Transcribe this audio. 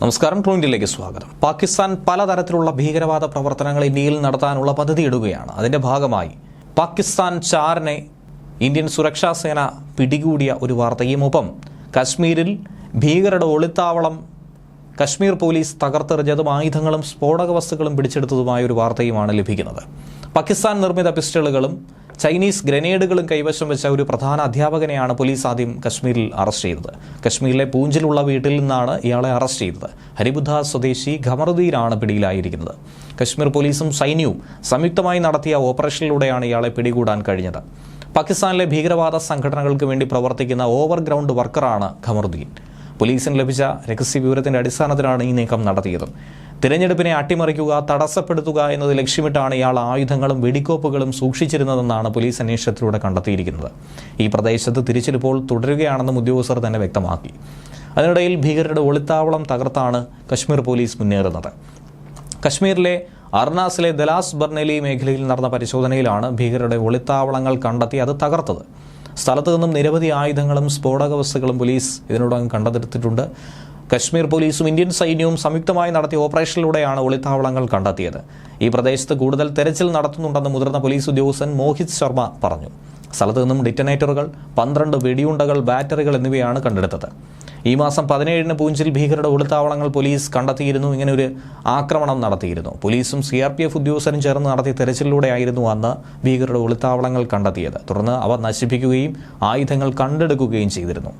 നമസ്കാരം ട്രൂൻഡിലേക്ക് സ്വാഗതം. പാകിസ്ഥാൻ പലതരത്തിലുള്ള ഭീകരവാദ പ്രവർത്തനങ്ങൾ ഇന്ത്യയിൽ നടത്താനുള്ള പദ്ധതിയിടുകയാണ്. അതിന്റെ ഭാഗമായി പാകിസ്ഥാൻ ചാറിനെ ഇന്ത്യൻ സുരക്ഷാ സേന പിടികൂടിയ ഒരു വാർത്തയും ഒപ്പം കശ്മീരിൽ ഭീകരരുടെ ഒളിത്താവളം കശ്മീർ പോലീസ് തകർത്തെറിഞ്ഞതും ആയുധങ്ങളും സ്ഫോടക വസ്തുക്കളും പിടിച്ചെടുത്തതുമായ ഒരു വാർത്തയുമാണ് ലഭിക്കുന്നത്. പാകിസ്ഥാൻ നിർമ്മിത പിസ്റ്റളുകളും ചൈനീസ് ഗ്രനേഡുകളും കൈവശം വെച്ച ഒരു പ്രധാന അധ്യാപകനെയാണ് പോലീസ് ആദ്യം കശ്മീരിൽ അറസ്റ്റ് ചെയ്തത്. കശ്മീരിലെ പൂഞ്ചിലുള്ള വീട്ടിൽ നിന്നാണ് ഇയാളെ അറസ്റ്റ് ചെയ്തത്. ഹരിബുദ്ധ സ്വദേശി ഖമറുദ്ദീനാണ് പിടിയിലായിരിക്കുന്നത്. കശ്മീർ പോലീസും സൈന്യവും സംയുക്തമായി നടത്തിയ ഓപ്പറേഷനിലൂടെയാണ് ഇയാളെ പിടികൂടാൻ കഴിഞ്ഞത്. പാകിസ്ഥാനിലെ ഭീകരവാദ സംഘടനകൾക്ക് വേണ്ടി പ്രവർത്തിക്കുന്ന ഓവർഗ്രൗണ്ട് വർക്കറാണ് ഖമറുദ്ദീൻ. പോലീസിന് ലഭിച്ച രഹസ്യ വിവരത്തിന്റെ അടിസ്ഥാനത്തിലാണ് ഈ നീക്കം നടത്തിയത്. തിരഞ്ഞെടുപ്പിനെ അട്ടിമറിക്കുക തടസ്സപ്പെടുത്തുക എന്നത് ലക്ഷ്യമിട്ടാണ് ഇയാൾ ആയുധങ്ങളും വെടിക്കോപ്പുകളും സൂക്ഷിച്ചിരുന്നതെന്നാണ് പോലീസ് അന്വേഷണത്തിലൂടെ കണ്ടെത്തിയിരിക്കുന്നത്. ഈ പ്രദേശത്ത് തിരിച്ചിലിപ്പോൾ തുടരുകയാണെന്നും ഉദ്യോഗസ്ഥർ തന്നെ വ്യക്തമാക്കി. അതിനിടയിൽ ഭീകരരുടെ ഒളിത്താവളം തകർത്താണ് കശ്മീർ പോലീസ് മുന്നേറുന്നത്. കശ്മീരിലെ അർണാസിലെ ദലാസ് ബർണേലി മേഖലയിൽ നടന്ന പരിശോധനയിലാണ് ഭീകരരുടെ ഒളിത്താവളങ്ങൾ കണ്ടെത്തി അത് തകർത്തത്. സ്ഥലത്തു നിന്നും നിരവധി ആയുധങ്ങളും സ്ഫോടക വസ്തുക്കളും പോലീസ് ഇതിനോടകം കണ്ടെടുത്തിട്ടുണ്ട്. കശ്മീർ പോലീസും ഇന്ത്യൻ സൈന്യവും സംയുക്തമായി നടത്തിയ ഓപ്പറേഷനിലൂടെയാണ് ഒളിത്താവളങ്ങൾ കണ്ടെത്തിയത്. ഈ പ്രദേശത്ത് കൂടുതൽ തെരച്ചിൽ നടത്തുന്നുണ്ടെന്ന് മുതിർന്ന പോലീസ് ഉദ്യോഗസ്ഥൻ മോഹിത് ശർമ്മ പറഞ്ഞു. സ്ഥലത്തു നിന്നും ഡിറ്റനേറ്ററുകൾ പന്ത്രണ്ട് വെടിയുണ്ടകൾ ബാറ്ററികൾ എന്നിവയാണ് കണ്ടെടുത്തത്. ഈ മാസം പതിനേഴിന് പൂഞ്ചിൽ ഭീകരരുടെ ഒളിത്താവളങ്ങൾ പോലീസ് കണ്ടെത്തിയിരുന്നു. ഇങ്ങനെ ഒരു ആക്രമണം നടത്തിയിരുന്നു. പോലീസും സി ആർ പി എഫ് ഉദ്യോഗസ്ഥരും ചേർന്ന് നടത്തിയ തെരച്ചിലൂടെയായിരുന്നു അന്ന് ഭീകരരുടെ ഒളിത്താവളങ്ങൾ കണ്ടെത്തിയത്. തുടർന്ന് അവ നശിപ്പിക്കുകയും ആയുധങ്ങൾ കണ്ടെടുക്കുകയും ചെയ്തിരുന്നു.